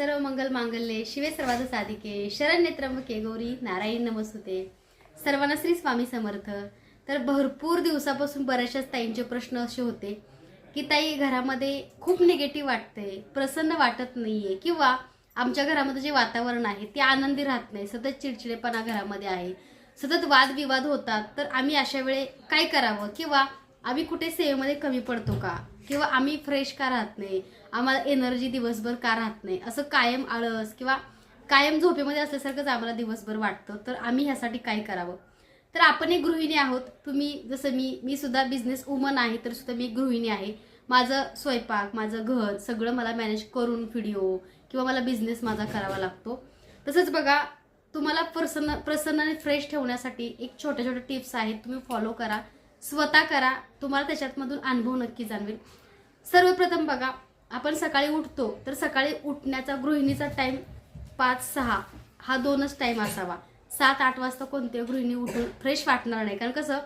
सर्व मंगल मांगल्ये शिवे सर्वाध साधिके शरण्य त्र्यंबके गौरी नारायण नमस्तुते. सर्वांना श्री स्वामी समर्थ. तर भरपूर दिवसापासून बऱ्याचशाच ताईंचे प्रश्न असे होते की ताई घरामध्ये खूप निगेटिव्ह वाटते प्रसन्न वाटत नाही आहे किंवा आमच्या घरामध्ये जे वातावरण आहे ते आनंदी राहत नाही सतत चिडचिडेपणा घरामध्ये आहे सतत वादविवाद होतात तर आम्ही अशा वेळे काय करावं? किंवा आम्ही कुठे सेवेमध्ये कमी पडतो का? किंवा आम्ही फ्रेश का राहत नाही आम्हाला एनर्जी दिवसभर का राहत नाही असं कायम आळस किंवा कायम झोपेमध्ये असल्यासारखंच आम्हाला दिवसभर वाटतं. तर आम्ही ह्यासाठी काय करावं? तर आपण एक गृहिणी आहोत. तुम्ही जसं मी मी सुद्धा बिझनेस वुमन आहे तर सुद्धा मी एक गृहिणी आहे. माझं स्वयंपाक माझं घर सगळं मला मॅनेज करून व्हिडिओ किंवा मला बिझनेस माझा करावा लागतो. तसंच बघा तुम्हाला प्रसन्न प्रसन्न आणि फ्रेश ठेवण्यासाठी एक छोट्या छोट्या टिप्स आहेत. तुम्ही फॉलो करा. स्वतः करा. तुम्हाला त्याच्यातमधून अनुभव नक्की जाणवेल. सर्वप्रथम बघा आपण सकाळी उठतो तर सकाळी उठण्याचा गृहिणीचा टाईम पाच सहा हा दोनच टाईम असावा. सात आठ वाजता कोणत्या गृहिणी उठून फ्रेश वाटणार नाही. कारण कसं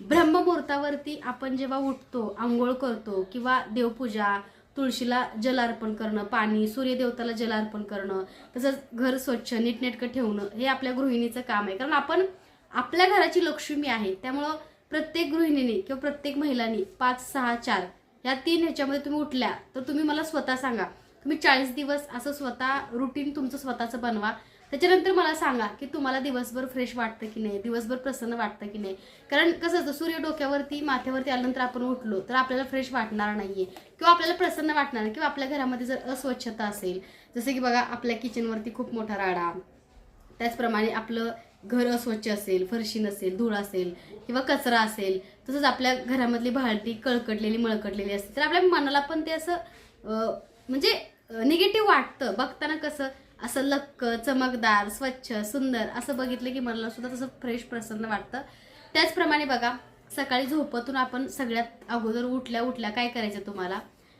ब्रह्ममुहूर्तावरती आपण जेव्हा उठतो आंघोळ करतो किंवा देवपूजा तुळशीला जल अर्पण करणं पाणी सूर्यदेवताला जल अर्पण करणं तसंच घर स्वच्छ नीटनेटकं ठेवणं हे आपल्या गृहिणीचं काम आहे. कारण आपण आपल्या घराची लक्ष्मी आहे. त्यामुळं प्रत्येक गृहिणीने किंवा प्रत्येक महिलांनी पाच सहा चार या तीन ह्याच्यामध्ये तुम्ही उठल्या तर तुम्ही मला स्वतः सांगा. तुम्ही चाळीस दिवस असं स्वतः रुटीन तुमचं स्वतःचं बनवा. त्याच्यानंतर मला सांगा की तुम्हाला दिवसभर फ्रेश वाटतं की नाही? दिवसभर प्रसन्न वाटतं की नाही? कारण कसं असतं सूर्य डोक्यावरती माथ्यावरती आल्यानंतर आपण उठलो तर आपल्याला फ्रेश वाटणार नाहीये. किंवा आपल्याला प्रसन्न वाटणार नाही. किंवा आपल्या घरामध्ये जर अस्वच्छता असेल जसं की बघा आपल्या किचनवरती खूप मोठा राडा. त्याचप्रमाणे आपलं घर अस्वच्छ असेल फरशी नसेल धूळ असेल किंवा कचरा असेल तसंच आपल्या घरामधली भांडी कळकटलेली मळकटलेली असते. तर आपल्या मनाला पण ते असं म्हणजे निगेटिव्ह वाटतं. बघताना कसं असं लक्क चमकदार स्वच्छ सुंदर असं बघितलं की मनाला सुद्धा तसं फ्रेश प्रसन्न वाटतं. त्याचप्रमाणे बघा सकाळी झोपतून आपण सगळ्यात अगोदर उठल्या उठल्या काय करायचं तुम्हाला?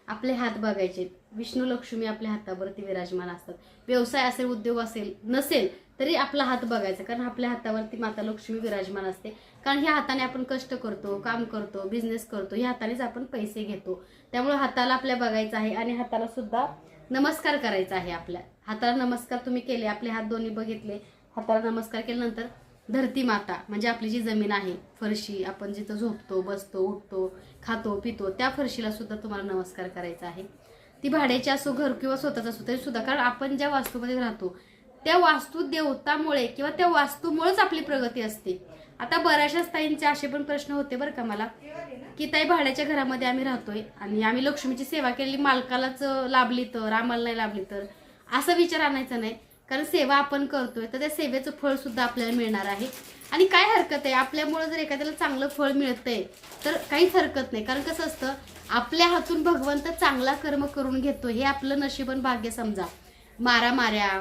आपले हात बघायचे. विष्णू लक्ष्मी आपल्या हातावरती विराजमान असतात. व्यवसाय असेल उद्योग असेल नसेल तरी आपला हात बघायचा. कारण आपल्या हातावरती माता लक्ष्मी विराजमान असते. कारण ह्या हाताने आपण कष्ट करतो काम करतो बिझनेस करतो. ह्या हातानेच आपण पैसे घेतो. त्यामुळे हाताला आपल्या बघायचं आहे आणि हाताला सुद्धा नमस्कार करायचा आहे आपल्या. हाताला नमस्कार तुम्ही केले आपले हात दोन्ही बघितले. हाताला नमस्कार केल्यानंतर धरती माता म्हणजे आपली जी जमीन आहे फरशी आपण जिथं झोपतो बसतो उठतो खातो पितो त्या फरशीला सुद्धा तुम्हाला नमस्कार करायचा आहे. ती भाड्याची असो घर किंवा स्वतःच असो तरी सुद्धा. कारण आपण ज्या वास्तूमध्ये राहतो त्या वास्तू देवतामुळे किंवा त्या वास्तूमुळेच आपली प्रगती असते. आता बऱ्याचशा ताईंचे असे पण प्रश्न होते बरं का मला की ताई भाड्याच्या घरामध्ये आम्ही राहतोय आणि आम्ही लक्ष्मीची सेवा केलेली मालकालाच लाभली तर आम्हाला नाही लाभली तर असा विचार आणायचा नाही. कारण सेवा आपण करतोय तर त्या सेवेचं फळ सुद्धा आपल्याला मिळणार आहे. आणि काय हरकत आहे? आपल्यामुळे जर एखाद्याला चांगलं फळ मिळतंय तर काहीच हरकत नाही. कारण कसं असतं आपल्या हातून भगवंत चांगला कर्म करून घेतो. हे आपलं नशीबन भाग्य समजा. मारामाऱ्या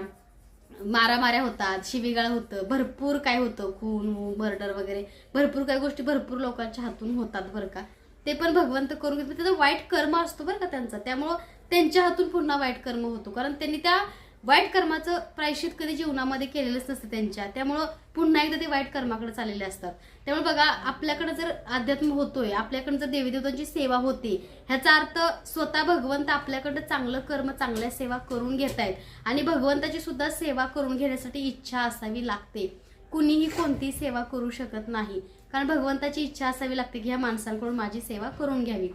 मारामाऱ्या होतात शिवीगाळ होतं भरपूर काय होतं खून मर्डर वगैरे. भरपूर काही गोष्टी भरपूर लोकांच्या हातून होतात बरं का. ते पण भगवंत करून घेतो. त्याचा वाईट कर्म असतो बरं का त्यांचा. त्यामुळं त्यांच्या हातून पुन्हा वाईट कर्म होतो. कारण त्यांनी त्या वाईट कर्माचं प्रायश्चित कधी जीवनामध्ये केलेलंच नसतं त्यांच्या. त्यामुळं पुन्हा एकदा ते वाईट कर्माकडे चाललेले असतात. त्यामुळे बघा आपल्याकडे जर अध्यात्म होतोय आपल्याकडे जर देवीदेवतांची सेवा होते ह्याचा अर्थ स्वतः भगवंत आपल्याकडे चांगलं कर्म चांगल्या सेवा करून घेत आहेत आणि भगवंताची सुद्धा सेवा करून घेण्यासाठी इच्छा असावी लागते. कुणीही कोणतीही सेवा करू शकत नाही. कारण भगवंताची इच्छा असावी लागते की ह्या माणसांकडून माझी सेवा करून घ्यावी.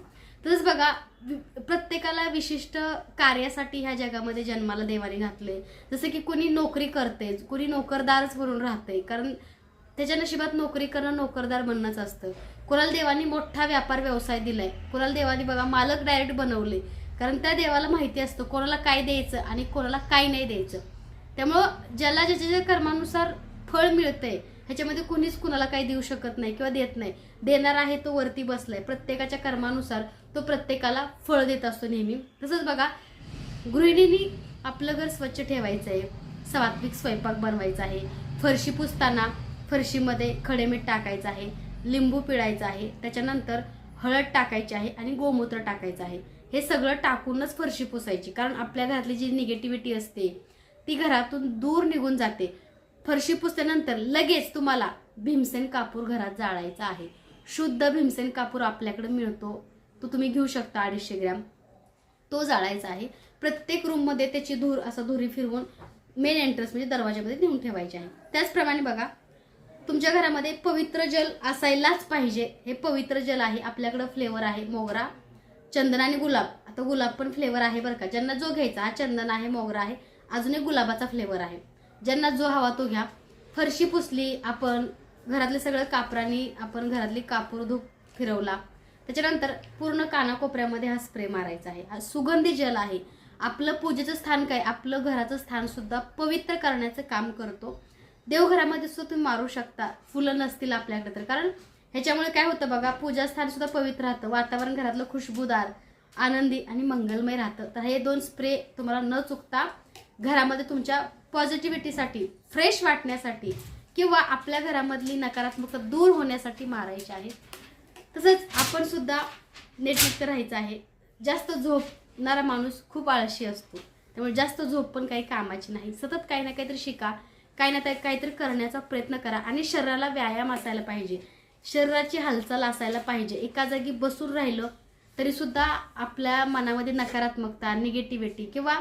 तसंच बघा वि- प्रत्येकाला विशिष्ट कार्यासाठी ह्या जगामध्ये जन्माला देवाने घातले जसं की कुणी नोकरी करते कुणी नोकरदारच म्हणून राहते कारण त्याच्या नशिबात नोकरी करणं नोकरदार बनणंच असतं. कोणाला देवानी मोठा व्यापार व्यवसाय दिलाय कोणाला देवानी बघा मालक डायरेक्ट बनवले कारण त्या देवाला माहिती असतं कोणाला काय द्यायचं आणि कोणाला काय नाही द्यायचं. त्यामुळं ज्याला ज्याच्या ज्या कर्मानुसार फळ मिळतंय ह्याच्यामध्ये कुणीच कुणाला काही देऊ शकत नाही किंवा देत नाही. देणार आहे तो वरती बसलाय. प्रत्येकाच्या कर्मानुसार तो प्रत्येकाला फळ देत असतो नेहमी. तसंच बघा गृहिणींनी आपलं घर स्वच्छ ठेवायचं आहे. सात्विक स्वयंपाक बनवायचा आहे. फरशी पुसताना फरशीमध्ये खडे मीठ टाकायचं आहे. लिंबू पिळायचं आहे. त्याच्यानंतर हळद टाकायची आहे आणि गोमूत्र टाकायचं आहे. हे सगळं टाकूनच फरशी पुसायची. कारण आपल्या घरातली जी निगेटिव्हिटी असते ती घरातून दूर निघून जाते. फरशी पुसल्यानंतर लगेच तुम्हाला भीमसेन कापूर घरात जाळायचा आहे. शुद्ध भीमसेन कापूर आपल्याकडे मिळतो. तो तुम्ही घेऊ शकता अडीचशे ग्रॅम. तो जाळायचा आहे. प्रत्येक रूममध्ये त्याची धूर असा धुरी फिरवून मेन एंट्रन्स म्हणजे दरवाजामध्ये नेऊन ठेवायची आहे. त्याचप्रमाणे बघा तुमच्या घरामध्ये पवित्र जल असायलाच पाहिजे. हे पवित्र जल आहे आपल्याकडं फ्लेवर आहे मोगरा चंदन आणि गुलाब. आता गुलाब पण फ्लेवर आहे बरं का. ज्यांना जो घ्यायचा हा चंदन आहे मोगरा आहे अजून एक गुलाबाचा फ्लेवर आहे. ज्यांना जो हवा तो घ्या. फरशी पुसली आपण घरातले सगळं कापरानी आपण घरातली कापूर धूप फिरवला. त्याच्यानंतर पूर्ण कानाकोपऱ्यामध्ये हा स्प्रे मारायचा आहे. हा सुगंधी जल आहे. आपलं पूजेचं स्थान काय? आपलं घराचं स्थान सुद्धा पवित्र करण्याचं काम करतो. देवघरामध्ये सुद्धा तुम्ही मारू शकता. फुलं नसतील आपल्याकडे तर. कारण ह्याच्यामुळे काय होतं बघा पूजास्थान सुद्धा पवित्र राहतं. वातावरण घरातलं खुशबूदार आनंदी आणि मंगलमय राहतं. तर हे दोन स्प्रे तुम्हाला न चुकता घरामध्ये तुमच्या पॉझिटिव्हिटीसाठी फ्रेश वाटण्यासाठी किंवा आपल्या घरामधली नकारात्मकता दूर होण्यासाठी मारायचे आहेत. तसंच आपण सुद्धा नेटमुक्त राहायचं आहे. जास्त झोपणारा माणूस खूप आळशी असतो. त्यामुळे जास्त झोप पण काही कामाची नाही. सतत काही ना काहीतरी शिका. काही ना काहीतरी करण्याचा प्रयत्न करा आणि शरीराला व्यायाम असायला पाहिजे. शरीराची हालचाल असायला पाहिजे. एका जागी बसून राहिलं तरीसुद्धा आपल्या मनामध्ये नकारात्मकता निगेटिव्हिटी किंवा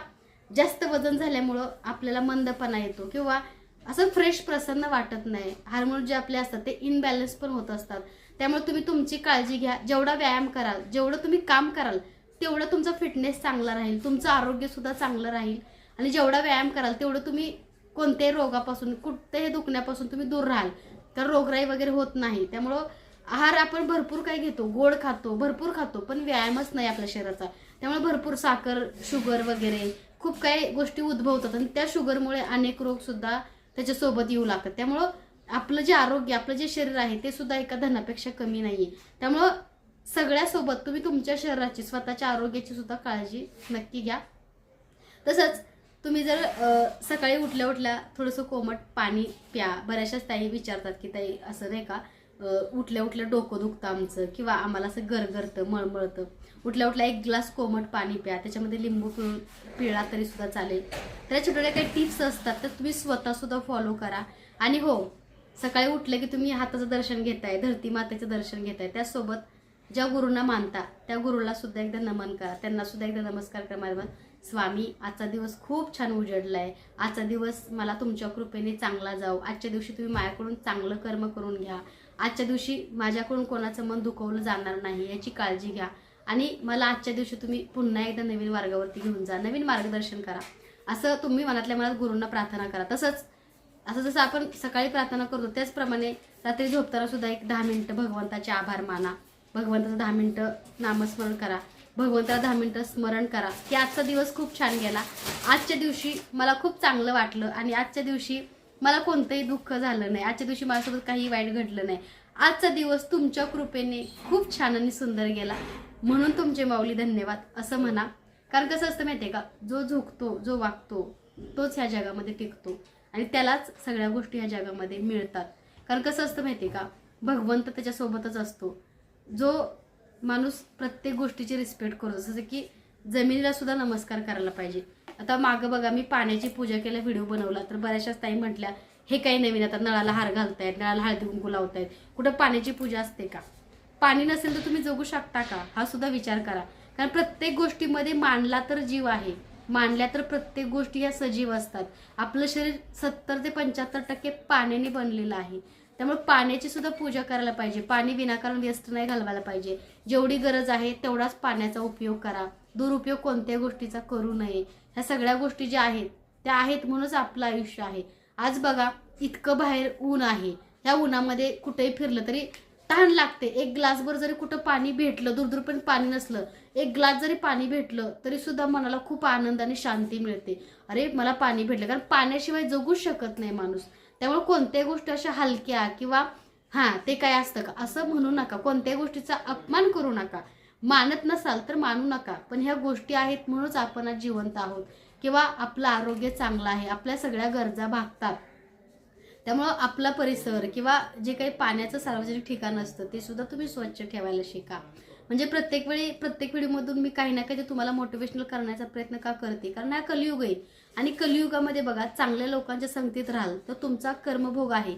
जास्त वजन झाल्यामुळं आपल्याला मंदपणा येतो किंवा असं फ्रेश प्रसन्न वाटत नाही. हार्मोन जे आपले असतात ते इनबॅलन्स पण होत असतात. त्यामुळे तुम्ही तुमची काळजी घ्या. जेवढा व्यायाम कराल जेवढं तुम्ही काम कराल तेवढं तुमचा फिटनेस चांगला राहील. तुमचं आरोग्यसुद्धा चांगलं राहील. आणि जेवढा व्यायाम कराल तेवढं तुम्ही कोणत्याही रोगापासून कुठत्याही दुखण्यापासून तुम्ही दूर राहाल. तर रोगराई वगैरे होत नाही. त्यामुळं आहार आपण भरपूर काही घेतो. गोड खातो भरपूर खातो पण व्यायामच नाही आपल्या शरीराचा. त्यामुळे भरपूर साखर शुगर वगैरे खूप काही गोष्टी उद्भवतात. आणि त्या शुगरमुळे अनेक रोगसुद्धा त्याच्यासोबत येऊ लागतात. त्यामुळं आपलं जे आरोग्य आपलं जे शरीर आहे ते सुद्धा एका धनापेक्षा कमी नाही आहे त्यामुळं सगळ्यासोबत तुम्ही तुमच्या शरीराची स्वतःच्या आरोग्याची सुद्धा काळजी नक्की घ्या. तसंच तुम्ही जर सकाळी उठल्या उठल्या थोडंसं कोमट पाणी प्या. बऱ्याचशाच ताई विचारतात की ताई असं नाही का? उठल्या उठल्या डोकं दुखतं आमचं किंवा आम्हाला असं गरगरतं मळमळतं. उठल्या उठल्या एक ग्लास कोमट पाणी प्या. त्याच्यामध्ये लिंबू पिळून पिळा तरी सुद्धा चालेल. तर छोट्या काही टिप्स असतात तर तुम्ही स्वतःसुद्धा फॉलो करा. आणि हो सकाळी उठलं की तुम्ही हाताचं दर्शन घेताय धरती मातेचं दर्शन घेताय. त्यासोबत ज्या गुरूंना मानता त्या गुरुला सुद्धा एकदा नमन करा. त्यांना सुद्धा एकदा नमस्कार करा माझ्या स्वामी आजचा दिवस खूप छान उजडला आहे आजचा दिवस मला तुमच्या कृपेने चांगला जाऊ आजच्या दिवशी तुम्ही माझ्याकडून चांगलं कर्म करून घ्या. आजच्या दिवशी माझ्याकडून कोणाचं मन दुखवलं जाणार नाही याची काळजी घ्या. आणि मला आजच्या दिवशी तुम्ही पुन्हा एकदा नवीन मार्गावरती घेऊन जा. नवीन मार्गदर्शन करा. असं तुम्ही मनातल्या मनात गुरूंना प्रार्थना करा. तसंच असं जसं आपण सकाळी प्रार्थना करतो त्याचप्रमाणे रात्री झोपताना सुद्धा एक दहा मिनटं भगवंताचे आभार माना. भगवंताचं दहा मिनटं नामस्मरण करा. भगवंताला दहा मिनटं स्मरण करा. की आजचा दिवस खूप छान गेला. आजच्या दिवशी मला खूप चांगलं वाटलं आणि आजच्या दिवशी मला कोणतंही दुःख झालं नाही. आजच्या दिवशी माझ्यासोबत काही वाईट घडलं नाही. आजचा दिवस तुमच्या कृपेने खूप छान आणि सुंदर गेला. म्हणून तुमचे माऊली धन्यवाद. असं म्हणा. कारण कसं असतं माहिती आहे का? जो झोकतो जो वागतो तोच ह्या जगामध्ये टिकतो. आणि त्यालाच सगळ्या गोष्टी ह्या जगामध्ये मिळतात. कारण कसं असतं माहिती का? भगवंत त्याच्यासोबतच असतो. जो माणूस प्रत्येक गोष्टीची रिस्पेक्ट करतो. जसं की जमिनीला सुद्धा नमस्कार करायला पाहिजे. आता मागं बघा मी पाण्याची पूजा केल्या व्हिडिओ बनवला तर बऱ्याचशाच ताई म्हटल्या हे काही नवीन आता नळाला हार घालतायत नळाला हळदी कुंकू लावतायत. कुठं पाण्याची पूजा असते का? पाणी नसेल तर तुम्ही जगू शकता का? हा सुद्धा विचार करा. कारण प्रत्येक गोष्टीमध्ये मानला तर जीव आहे. मानल्या तर प्रत्येक गोष्टी ह्या सजीव असतात. आपलं शरीर सत्तर ते पंच्याहत्तर टक्के पाण्याने बनलेलं आहे. त्यामुळे पाण्याची सुद्धा पूजा करायला पाहिजे. पाणी विनाकारण व्यस्त नाही घालवायला पाहिजे. जेवढी गरज आहे तेवढाच पाण्याचा उपयोग करा. दुरुपयोग कोणत्या गोष्टीचा करू नये. ह्या सगळ्या गोष्टी ज्या आहेत त्या आहेत म्हणूनच आपलं आयुष्य आहे. आज बघा इतकं बाहेर ऊन आहे. ह्या उन्हामध्ये कुठेही फिरलं तरी तहान लागते. एक ग्लासभर जरी कुठं पाणी भेटलं दूरदूरपर्यंत पाणी नसलं एक ग्लास जरी पाणी भेटलं तरी सुद्धा मनाला खूप आनंद आणि शांती मिळते. अरे मला पाणी भेटलं. कारण पाण्याशिवाय जगूच शकत नाही माणूस. त्यामुळे कोणत्याही गोष्टी अशा हलक्या किंवा हां ते काय असतं का? असं म्हणू नका. कोणत्याही गोष्टीचा अपमान करू नका. मानत नसाल तर मानू नका. पण ह्या गोष्टी आहेत म्हणूनच आपण आज जिवंत आहोत. किंवा आपलं आरोग्य चांगलं आहे. आपल्या सगळ्या गरजा भागतात. त्यामुळं आपला परिसर किंवा जे काही पाण्याचं सार्वजनिक ठिकाण असतं ते सुद्धा तुम्ही स्वच्छ ठेवायला शिका. म्हणजे प्रत्येक वेळी प्रत्येक व्हिडिओमधून मी काही ना काही तुम्हाला मोटिवेशनल करण्याचा प्रयत्न का करते? कारण हा कलियुग आहे. आणि कलियुगामध्ये बघा चांगल्या लोकांच्या संगतीत राहाल तर तुमचा कर्मभोग आहे.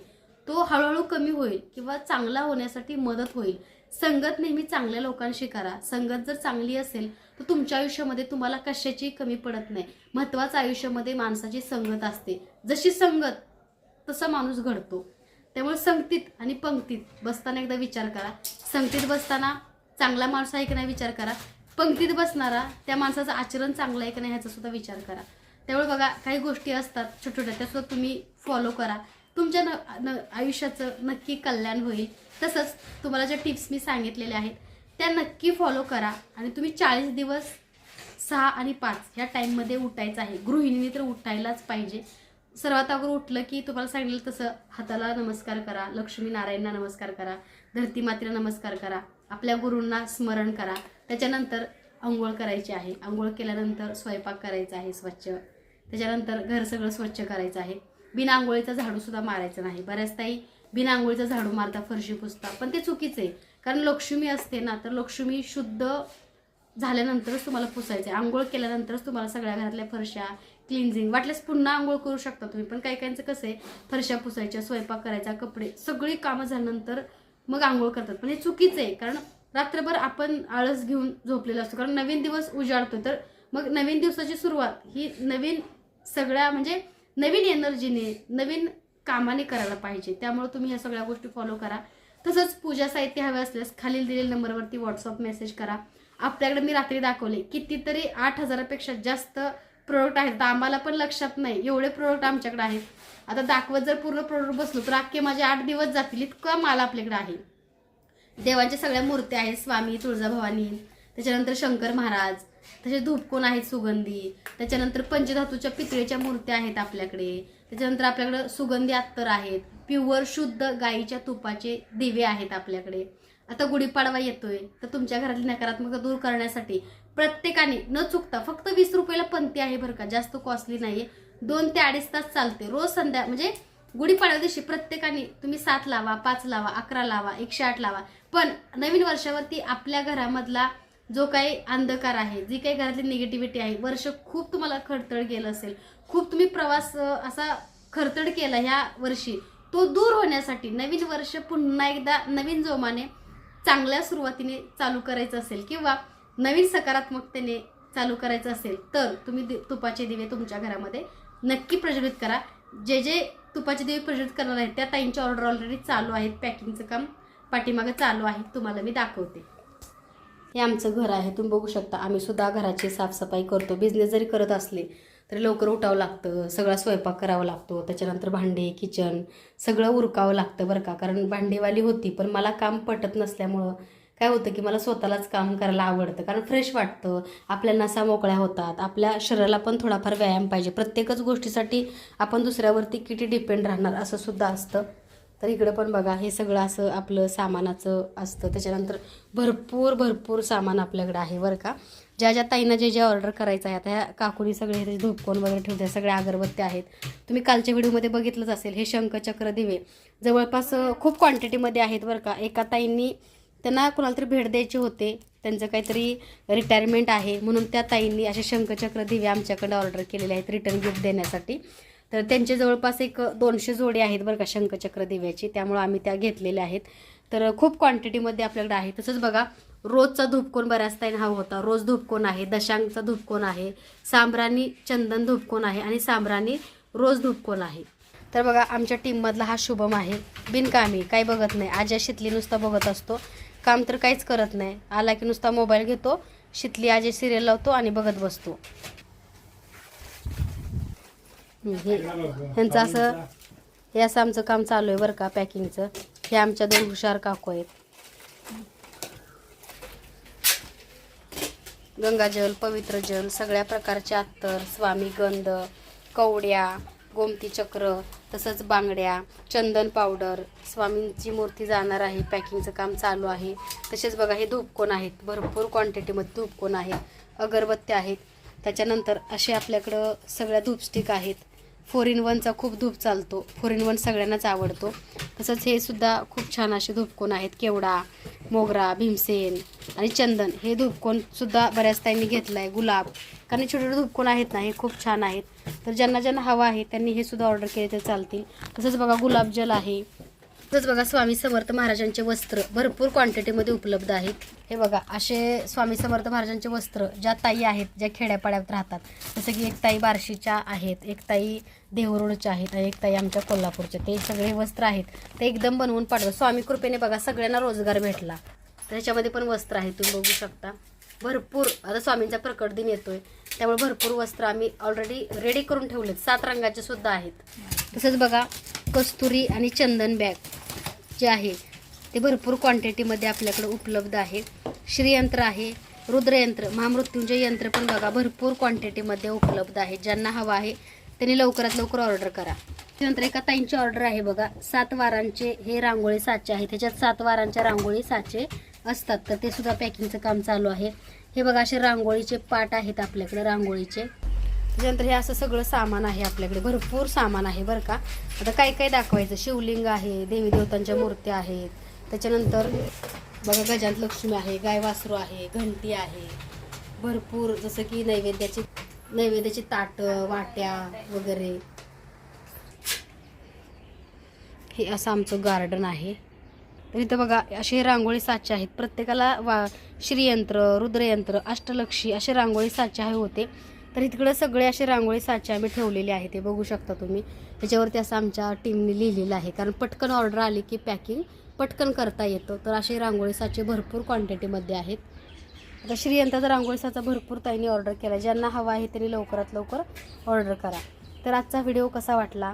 तो हळूहळू कमी होईल किंवा चांगला होण्यासाठी मदत होईल. संगत नेहमी चांगल्या लोकांशी करा. संगत जर चांगली असेल तर तुमच्या आयुष्यामध्ये तुम्हाला कशाची कमी पडत नाही. महत्त्वाचं आयुष्यामध्ये माणसाची संगत असते. जशी संगत तसा माणूस घडतो. त्यामुळे संगतीत आणि पंक्तीत बसताना एकदा विचार करा. संगतीत बसताना चांगला माणूस आहे की नाही विचार करा. पंक्तीत बसणारा त्या माणसाचं आचरण चांगलं आहे की नाही ह्याचा सुद्धा विचार करा. त्यामुळे बघा काही गोष्टी असतात छोट्या छोट्या त्यासुद्धा तुम्ही फॉलो करा. तुमच्या न, न आयुष्याचं नक्की कल्याण होईल. तसंच तुम्हाला ज्या टिप्स मी सांगितलेल्या आहेत त्या नक्की फॉलो करा आणि तुम्ही चाळीस दिवस सहा आणि पाच ह्या टाईममध्ये उठायचं आहे. गृहिणीने तर उठायलाच पाहिजे. सर्वात अगोदर उठलं की तुम्हाला सांगितलं तसं हाताला नमस्कार करा लक्ष्मी नारायणना नमस्कार करा धरती मातेला नमस्कार करा आपल्या गुरूंना स्मरण करा. त्याच्यानंतर आंघोळ करायची आहे. आंघोळ केल्यानंतर स्वयंपाक करायचा आहे स्वच्छ. त्याच्यानंतर घर सगळं स्वच्छ करायचं आहे. बिना आंघोळीचा झाडूसुद्धा मारायचं नाही. बऱ्याच ताई बिना आंघोळीचा झाडू मारता फरशी पुसता. पण ते चुकीचं आहे. कारण लक्ष्मी असते ना तर लक्ष्मी शुद्ध झाल्यानंतरच तुम्हाला पुसायचं आहे. आंघोळ केल्यानंतरच तुम्हाला सगळ्या घरातल्या फरशा क्लिन्झिंग. वाटल्यास पुन्हा आंघोळ करू शकता तुम्ही पण काही काहींचं कसं आहे फरशा पुसायच्या स्वयंपाक करायचा कपडे सगळी कामं झाल्यानंतर मग आंघोळ करतात. पण हे चुकीचं आहे कारण रात्रभर आपण आळस घेऊन झोपलेला असतो कारण नवीन दिवस उजाडतो तर मग नवीन दिवसाची सुरुवात ही नवीन सगळ्या म्हणजे नवीन एनर्जीने नवीन कामाने करायला पाहिजे. त्यामुळे तुम्ही ह्या सगळ्या गोष्टी फॉलो करा. तसंच पूजा साहित्य हवे असल्यास खालील दिलेल्या नंबरवरती व्हॉट्सअप मेसेज करा. आपल्याकडे मी रात्री दाखवले कितीतरी आठ हजारापेक्षा जास्त प्रोडक्ट आहेत आम्हाला पण लक्षात नाही. एवढे प्रोडक्ट आमच्याकडे आहेत. आता दाखवत जर पूर्ण प्रोडक्ट बसलो तर अख्खे माझे आठ दिवस जातील इतका माल आपल्याकडे आहे. देवांच्या सगळ्या मूर्त्या आहेत स्वामी तुळजाभवानी त्याच्यानंतर शंकर महाराज तसे धूपकोण आहेत सुगंधी त्याच्यानंतर पंचधातूच्या पितळेच्या मूर्त्या आहेत आपल्याकडे त्याच्यानंतर आपल्याकडे सुगंधी अत्तर आहेत प्युअर शुद्ध गाईच्या तुपाचे दिवे आहेत आपल्याकडे. आता गुढीपाडवा येतोय तर तुमच्या घरातली नकारात्मक दूर करण्यासाठी प्रत्येकाने न चुकता फक्त वीस रुपयाला पंथी आहे बरं का जास्त कॉस्टली नाहीये. दोन ते अडीच तास चालते. रोज संध्या म्हणजे गुढीपाडव्या दिवशी प्रत्येकाने तुम्ही सात लावा पाच लावा अकरा लावा एकशे आठ लावा. पण नवीन वर्षावरती आपल्या घरामधला जो काही अंधकार आहे जी काही घरातली निगेटिव्हिटी आहे वर्ष खूप तुम्हाला खडतड गेलं असेल. खूप तुम्ही प्रवास असा खरतड केला ह्या वर्षी. तो दूर होण्यासाठी नवीन वर्ष पुन्हा एकदा नवीन जोमाने चांगल्या सुरुवातीने चालू करायचं असेल किंवा नवीन सकारात्मकतेने चालू करायचं असेल तर तुम्ही दि- तुपाचे दिवे तुमच्या घरामध्ये नक्की प्रज्वलित करा. जे जे तुपाचे दिवे प्रज्वलित करणार आहेत त्या ताईंची ऑर्डर ऑलरेडी चालू आहेत. पॅकिंगचं काम पाठीमागं चालू आहे. तुम्हाला मी दाखवते. हे आमचं घर आहे. तुम्ही बघू शकता आम्ही सुद्धा घराची साफसफाई करतो. बिझनेस जरी करत असले तरी लवकर उठावं लागतं. सगळा स्वयंपाक करावा लागतो. त्याच्यानंतर भांडे किचन सगळं उरकावं लागतं बरं का? कारण भांडेवाली होती पण मला काम पटत नसल्यामुळं काय होतं की मला स्वतःलाच काम करायला आवडतं कारण फ्रेश वाटतं. आपल्या नसा मोकळ्या होतात. आपल्या शरीराला पण थोडाफार व्यायाम पाहिजे. प्रत्येकच गोष्टीसाठी आपण दुसऱ्यावरती किती डिपेंड राहणार असं सुद्धा असतं. तर इकडं पण बघा हे सगळं असं आपलं सामानाचं असतं. त्याच्यानंतर भरपूर भरपूर सामान आपल्याकडे आहे बरं का. ज्या ज्या ताईंना जे जे ऑर्डर करायचं आहे आता ह्या काकुनी सगळे त्याचे धूपकोन वगैरे ठेवते सगळ्या अगरबत्त्या आहेत. तुम्ही कालच्या व्हिडिओमध्ये बघितलंच असेल हे शंखचक्र दिवे. जवळपास खूप क्वांटिटीमध्ये आहेत बरं का. एका ताईंनी त्यांना कोणाला तरी भेट द्यायचे होते. त्यांचं काहीतरी रिटायरमेंट आहे. म्हणून त्या ताईंनी असे शंखचक्र दिवे आमच्याकडे ऑर्डर केलेले आहेत रिटर्न गिफ्ट देण्यासाठी. तर त्यांचे जवळपास एक दोनशे जोडी आहेत बरं का शंखचक्र दिव्याची. त्यामुळं आम्ही त्या घेतलेल्या आहेत. तर खूप क्वांटिटीमध्ये आपल्याकडे आहे. तसंच बघा रोजचा धूपकोन बऱ्याच ताईन हा होता. रोज धूपकोन आहे दशांगचा धूपकोन आहे सांब्राणी चंदन धूपकोन आहे आणि सांब्राणी रोज धूपकोन आहे. तर बघा आमच्या टीममधला हा शुभम आहे. बिनकामी काही बघत नाही. आज्या शितली नुसता बघत असतो. काम तर काहीच करत नाही. आला की नुसता मोबाईल घेतो शितली आजे सिरियल लावतो आणि बघत बसतो. हे ह्यांचं असं हे असं आमचं काम चालू आहे बरं का पॅकिंगचं हे आमच्या दोन हुशार काकू आहेत. गंगाजल पवित्र जल सगळ्या प्रकारचे अत्तर स्वामी गंध कवड्या गोमती चक्र तसंच बांगड्या चंदन पावडर स्वामींची मूर्ती जाणार आहे पॅकिंगचं काम चालू आहे. तसेच बघा हे धूपकोन आहेत भरपूर क्वांटिटीमध्ये धूपकोन आहेत अगरबत्त्या आहेत. त्याच्यानंतर असे आपल्याकडं सगळ्या धूपस्टिक आहेत. फोर इन वनचा खूप धूप चालतो. फोर इन वन सगळ्यांनाच आवडतो. तसंच हे सुद्धा खूप छान असे धूपकोन आहेत. केवडा मोगरा भीमसेन आणि चंदन. हे धूपकोनसुद्धा बऱ्याच ताईंनी घेतलं आहे गुलाब. कारण छोटे छोटे धूपकोन आहेत ना हे खूप छान आहेत. तर ज्यांना ज्यांना हवं आहे त्यांनी हे सुद्धा ऑर्डर केले तर चालतील. तसंच बघा गुलाबजल आहे. तसंच बघा स्वामी समर्थ महाराजांचे वस्त्र भरपूर क्वांटिटीमध्ये उपलब्ध आहेत. हे बघा असे स्वामी समर्थ महाराजांचे वस्त्र ज्या ताई आहेत ज्या खेड्यापाड्यात राहतात जसं की एक ताई बार्शीच्या आहेत एक ताई देहरोडच्या आहेत आणि एक ताई आमच्या कोल्हापूरच्या. ते सगळे वस्त्र आहेत. ते एकदम बनवून पाठवलं स्वामी कृपेने बघा सगळ्यांना रोजगार भेटला. त्याच्यामध्ये पण वस्त्र आहे तुम्ही बघू शकता. भरपूर आता स्वामींचा प्रकट दिन येतोय. त्यामुळे भरपूर वस्त्र आम्ही ऑलरेडी रेडी करून ठेवलेत. सात रंगाचे सुद्धा आहेत. तसंच बघा कस्तुरी आणि चंदन बॅग जे आहे ते भरपूर क्वांटिटीमध्ये आपल्याकडं उपलब्ध आहे. श्रीयंत्र आहे रुद्रयंत्र महामृत्युंजय यंत्र पण बघा भरपूर क्वांटिटीमध्ये उपलब्ध आहे. ज्यांना हवं आहे त्यांनी लवकरात लवकर ऑर्डर करा. नंतर एका ताईंची ऑर्डर आहे बघा. सात वारांचे हे रांगोळी साचे आहे. त्याच्यात सात वारांच्या रांगोळी साचे असतात. तर ते सुद्धा पॅकिंगचं काम चालू आहे. हे बघा असे रांगोळीचे पाट आहेत आपल्याकडे रांगोळीचे. त्याच्यानंतर हे असं सगळं सामान आहे आपल्याकडे. भरपूर सामान आहे बरं का. आता काय काय दाखवायचं? शिवलिंग आहे देवी देवतांच्या मूर्त्या आहेत. त्याच्यानंतर बघा गजांत लक्ष्मी आहे गाय वासरू आहे घंटी आहे. भरपूर जसं की नैवेद्याची नैवेद्याची ताटं वाट्या वगैरे. हे असं आमचं गार्डन आहे. तर इथं बघा असे रांगोळी साचे आहेत. प्रत्येकाला वा श्रीयंत्र रुद्रयंत्र अष्टलक्षी असे रांगोळी साचे आहे होते. तर इकडं सगळे असे रांगोळी साचे आम्ही ठेवलेले आहे ते बघू शकता तुम्ही. त्याच्यावरती असं आमच्या टीमने लिहिलेलं आहे. कारण पटकन ऑर्डर आली की पॅकिंग पटकन करता येतं. तर असे रांगोळी साचे भरपूर क्वांटिटीमध्ये आहेत. आता श्रीयंताचा रांगोळी साचा भरपूर ताईंनी ऑर्डर केला. ज्यांना हवा आहे त्यांनी लवकरात लवकर ऑर्डर करा. तर आजचा व्हिडिओ कसा वाटला?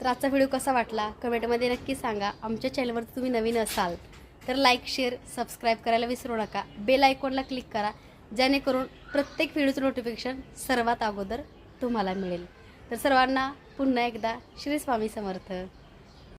तर आजचा व्हिडिओ कसा वाटला? कमेंटमध्ये नक्की सांगा. आमच्या चॅनलवरती तुम्ही नवीन असाल तर लाईक शेअर सबस्क्राईब करायला विसरू नका. बेल आयकॉनला क्लिक करा. जेणेकरून प्रत्येक व्हिडिओचं नोटिफिकेशन सर्वात अगोदर तुम्हाला मिळेल. तर सर्वांना पुन्हा एकदा श्री स्वामी समर्थ.